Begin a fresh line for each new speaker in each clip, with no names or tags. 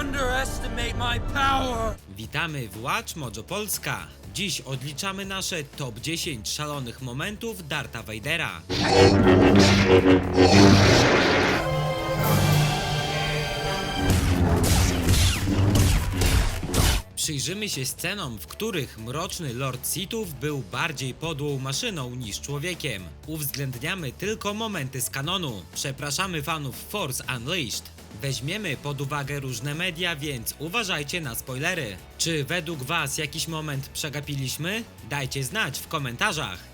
underestimate my power.
Witamy w Watch Mojo Polska. Dziś odliczamy nasze top 10 szalonych momentów Darta Vadera. Przyjrzymy się scenom, w których mroczny Lord Sithów był bardziej podłą maszyną niż człowiekiem. Uwzględniamy tylko momenty z kanonu. Przepraszamy fanów Force Unleashed. Weźmiemy pod uwagę różne media, więc uważajcie na spoilery. Czy według Was jakiś moment przegapiliśmy? Dajcie znać w komentarzach.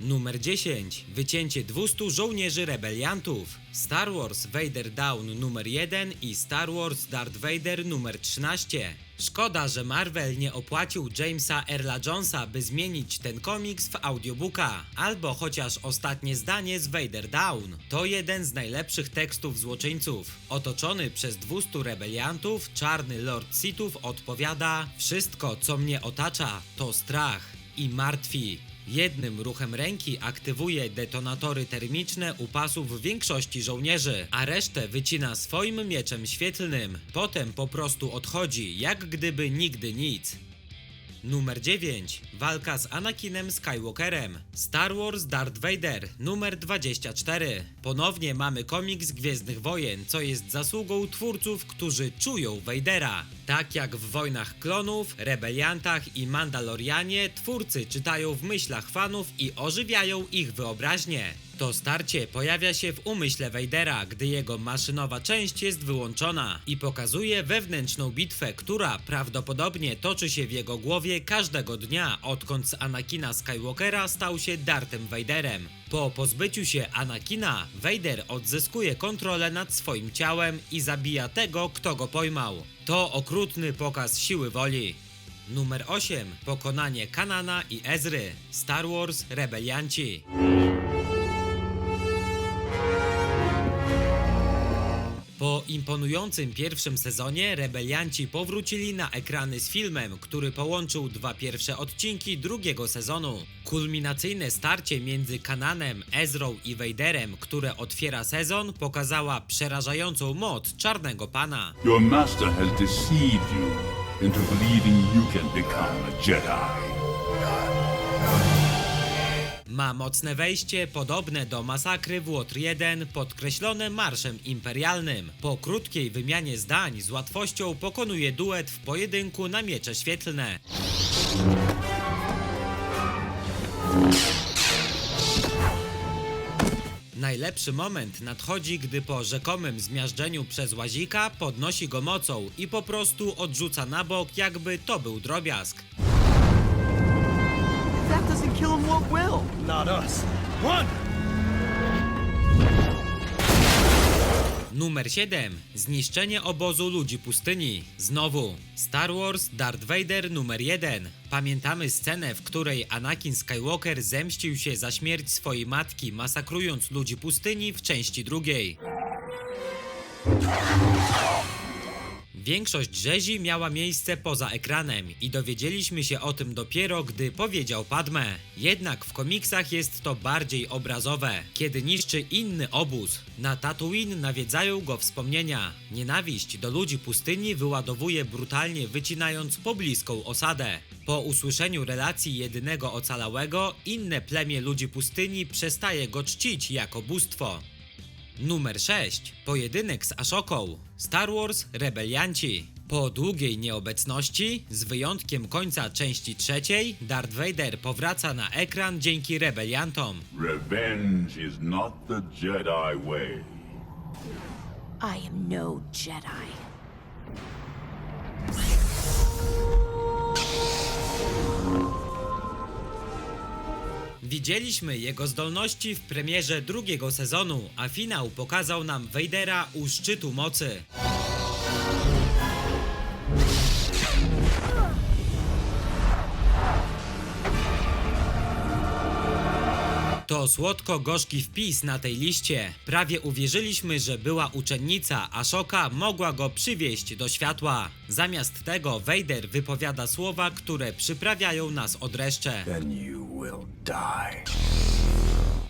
Numer 10. Wycięcie 200 żołnierzy rebeliantów. Star Wars Vader Down numer 1 i Star Wars Darth Vader numer 13. Szkoda, że Marvel nie opłacił Jamesa Erla Jonesa, by zmienić ten komiks w audiobooka, albo chociaż ostatnie zdanie z Vader Down. To jeden z najlepszych tekstów złoczyńców. Otoczony przez 200 rebeliantów, czarny Lord Sithów odpowiada: Wszystko, co mnie otacza, to strach i martwi. Jednym ruchem ręki aktywuje detonatory termiczne u pasów większości żołnierzy, a resztę wycina swoim mieczem świetlnym. Potem po prostu odchodzi, jak gdyby nigdy nic. Numer 9. Walka z Anakinem Skywalkerem. Star Wars Darth Vader. Numer 24. Ponownie mamy komiks Gwiezdnych Wojen, co jest zasługą twórców, którzy czują Vadera. Tak jak w Wojnach Klonów, Rebeliantach i Mandalorianie, twórcy czytają w myślach fanów i ożywiają ich wyobraźnię. To starcie pojawia się w umyśle Vadera, gdy jego maszynowa część jest wyłączona i pokazuje wewnętrzną bitwę, która prawdopodobnie toczy się w jego głowie każdego dnia, odkąd z Anakina Skywalkera stał się Darthem Vaderem. Po pozbyciu się Anakina, Vader odzyskuje kontrolę nad swoim ciałem i zabija tego, kto go pojmał. To okrutny pokaz siły woli. Numer 8. Pokonanie Kanana i Ezry. Star Wars Rebelianci. Po imponującym pierwszym sezonie rebelianci powrócili na ekrany z filmem, który połączył dwa pierwsze odcinki drugiego sezonu. Kulminacyjne starcie między Kananem, Ezrą i Vaderem, które otwiera sezon, pokazała przerażającą moc Czarnego Pana.
Your master has deceived you into believing you can become a Jedi.
Ma mocne wejście podobne do masakry w Łotr 1, podkreślone marszem imperialnym. Po krótkiej wymianie zdań z łatwością pokonuje duet w pojedynku na miecze świetlne. Najlepszy moment nadchodzi, gdy po rzekomym zmiażdżeniu przez łazika podnosi go mocą i po prostu odrzuca na bok, jakby to był drobiazg.
Doesn't kill him, what will?
Not us. Run!
Numer 7. Zniszczenie obozu ludzi pustyni. Znowu. Star Wars Darth Vader numer 1. Pamiętamy scenę, w której Anakin Skywalker zemścił się za śmierć swojej matki, masakrując ludzi pustyni w części drugiej. Większość rzezi miała miejsce poza ekranem i dowiedzieliśmy się o tym dopiero, gdy powiedział Padme. Jednak w komiksach jest to bardziej obrazowe, kiedy niszczy inny obóz. Na Tatooine nawiedzają go wspomnienia. Nienawiść do ludzi pustyni wyładowuje brutalnie wycinając pobliską osadę. Po usłyszeniu relacji jedynego ocalałego, inne plemię ludzi pustyni przestaje go czcić jako bóstwo. Numer 6. Pojedynek z Ashoką. Star Wars Rebelianci. Po długiej nieobecności, z wyjątkiem końca części trzeciej, Darth Vader powraca na ekran dzięki rebeliantom.
Revenge is not the Jedi way.
I am no Jedi.
Widzieliśmy jego zdolności w premierze drugiego sezonu, a finał pokazał nam Vadera u szczytu mocy. To słodko-gorzki wpis na tej liście. Prawie uwierzyliśmy, że była uczennica, a Szoka mogła go przywieźć do światła. Zamiast tego Vader wypowiada słowa, które przyprawiają nas o dreszcze.
Then you will die.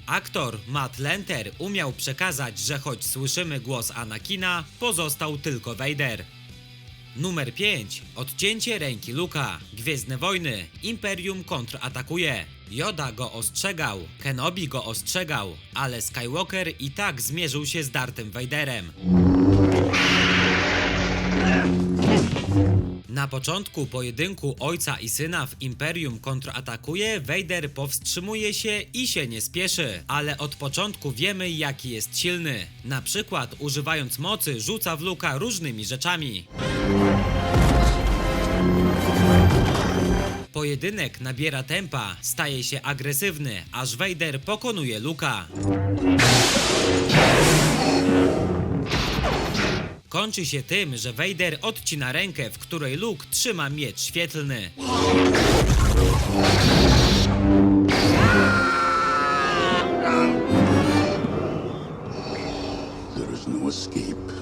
Aktor Matt Lenter umiał przekazać, że choć słyszymy głos Anakina, pozostał tylko Vader. Numer 5. Odcięcie ręki Luka. Gwiezdne wojny. Imperium kontratakuje. Yoda go ostrzegał, Kenobi go ostrzegał, ale Skywalker i tak zmierzył się z Darthem Vaderem. Na początku pojedynku ojca i syna w Imperium kontratakuje, Vader powstrzymuje się i się nie spieszy, ale od początku wiemy jaki jest silny. Na przykład używając mocy rzuca w Luka różnymi rzeczami. Pojedynek nabiera tempa, staje się agresywny, aż Vader pokonuje Luka. Kończy się tym, że Vader odcina rękę, w której Luke trzyma miecz świetlny.
There is no escape.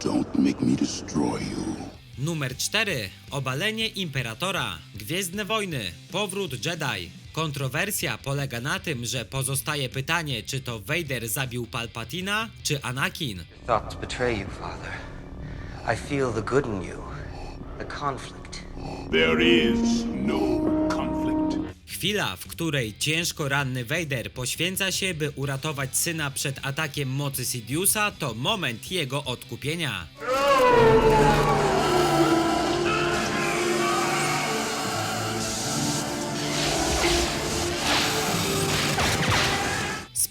Don't make me destroy you.
Numer 4. Obalenie Imperatora. Gwiezdne wojny. Powrót Jedi. Kontrowersja polega na tym, że pozostaje pytanie, czy to Vader zabił Palpatina, czy Anakin.
Thoughts betray you, Father. I feel the good in you, the conflict.
There is no conflict.
Chwila, w której ciężko ranny Vader poświęca się, by uratować syna przed atakiem mocy Sidiousa, to moment jego odkupienia.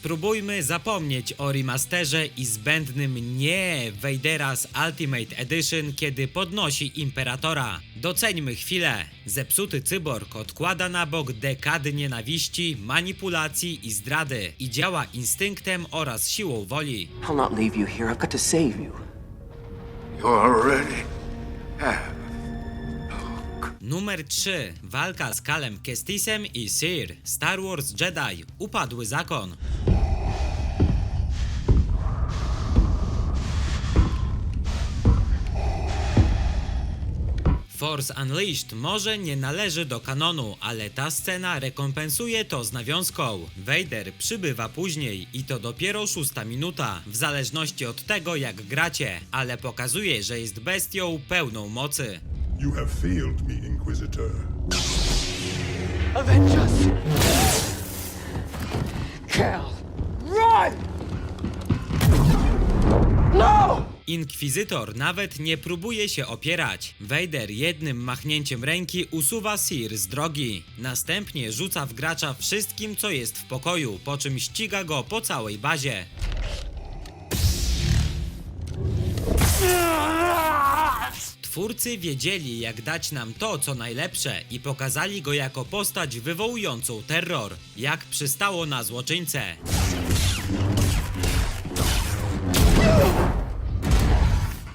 Spróbujmy zapomnieć o remasterze i zbędnym nie Vadera z Ultimate Edition, kiedy podnosi Imperatora. Doceńmy chwilę. Zepsuty cyborg odkłada na bok dekady nienawiści, manipulacji i zdrady i działa instynktem oraz siłą woli.
I'll not leave you here. I've got to save you.
You already have.
Numer 3. Walka z Kalem Kestisem i Sir. Star Wars Jedi. Upadły zakon. Force Unleashed może nie należy do kanonu, ale ta scena rekompensuje to z nawiązką. Vader przybywa później i to dopiero szósta minuta, w zależności od tego jak gracie, ale pokazuje, że jest bestią pełną mocy.
You have failed me, Inquisitor.
Avenge us!
Inkwizytor nawet nie próbuje się opierać. Vader jednym machnięciem ręki usuwa Sir z drogi. Następnie rzuca w gracza wszystkim, co jest w pokoju, po czym ściga go po całej bazie. Twórcy wiedzieli, jak dać nam to, co najlepsze i pokazali go jako postać wywołującą terror, jak przystało na złoczyńcę.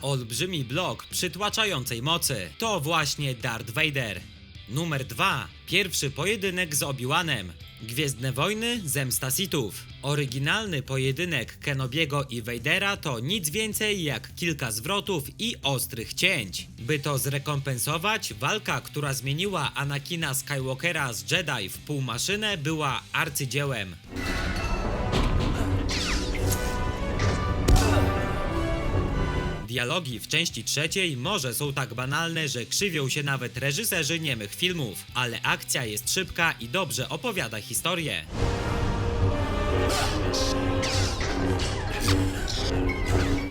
Olbrzymi blok przytłaczającej mocy. To właśnie Darth Vader. Numer 2. Pierwszy pojedynek z Obi-Wanem. Gwiezdne wojny, zemsta Sithów. Oryginalny pojedynek Kenobiego i Vadera to nic więcej jak kilka zwrotów i ostrych cięć. By to zrekompensować, walka, która zmieniła Anakina Skywalkera z Jedi w półmaszynę była arcydziełem. Dialogi w części trzeciej może są tak banalne, że krzywią się nawet reżyserzy niemych filmów, ale akcja jest szybka i dobrze opowiada historię.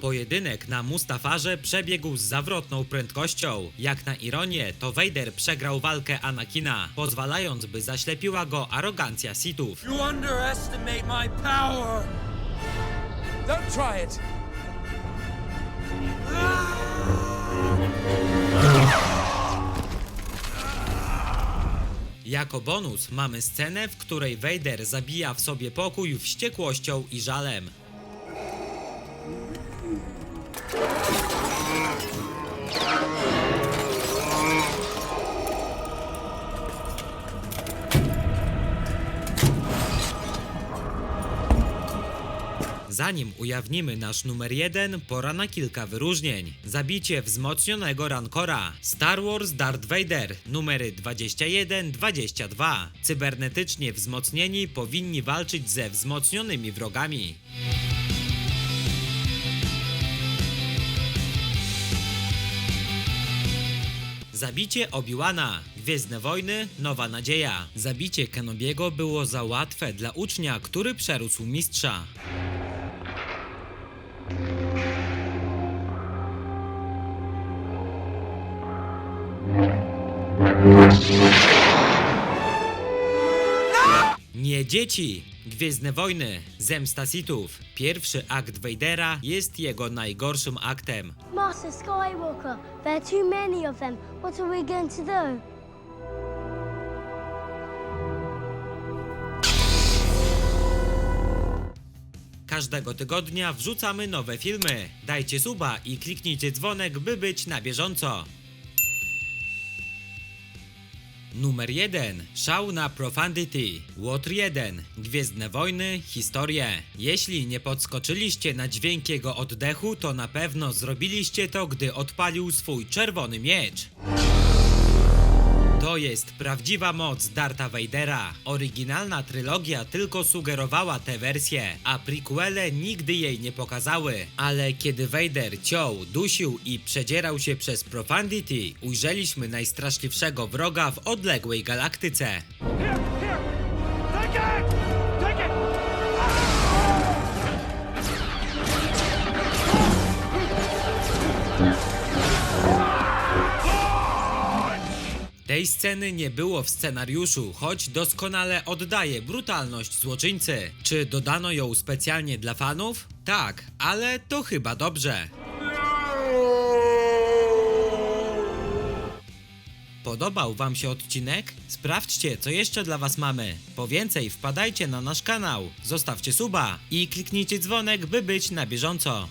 Pojedynek na Mustafarze przebiegł z zawrotną prędkością. Jak na ironię, to Vader przegrał walkę Anakina, pozwalając by zaślepiła go arogancja Sithów.
You underestimate my power!
Don't try it!
Jako bonus mamy scenę, w której Vader zabija w sobie pokój wściekłością i żalem. Zanim ujawnimy nasz numer jeden, pora na kilka wyróżnień. Zabicie wzmocnionego Rancora, Star Wars Darth Vader, numery 21-22. Cybernetycznie wzmocnieni powinni walczyć ze wzmocnionymi wrogami. Zabicie Obi-Wana, Gwiezdne Wojny, Nowa Nadzieja. Zabicie Kenobiego było za łatwe dla ucznia, który przerósł mistrza. Nie dzieci! Gwiezdne Wojny, Zemsta Sithów. Pierwszy akt Vadera jest jego najgorszym aktem.
Master Skywalker, there are too many of them. What are we going to do?
Każdego tygodnia wrzucamy nowe filmy. Dajcie suba i kliknijcie dzwonek, by być na bieżąco. Numer 1. Szał na Profundity. Łotr 1. Gwiezdne Wojny. Historie. Jeśli nie podskoczyliście na dźwięk jego oddechu, to na pewno zrobiliście to, gdy odpalił swój czerwony miecz. To jest prawdziwa moc Darta Vadera. Oryginalna trylogia tylko sugerowała tę wersję, a prequele nigdy jej nie pokazały. Ale kiedy Vader ciął, dusił i przedzierał się przez Profundity, ujrzeliśmy najstraszliwszego wroga w odległej galaktyce. Tej sceny nie było w scenariuszu, choć doskonale oddaje brutalność złoczyńcy. Czy dodano ją specjalnie dla fanów? Tak, ale to chyba dobrze. Podobał Wam się odcinek? Sprawdźcie, co jeszcze dla Was mamy. Po więcej wpadajcie na nasz kanał, zostawcie suba i kliknijcie dzwonek, by być na bieżąco.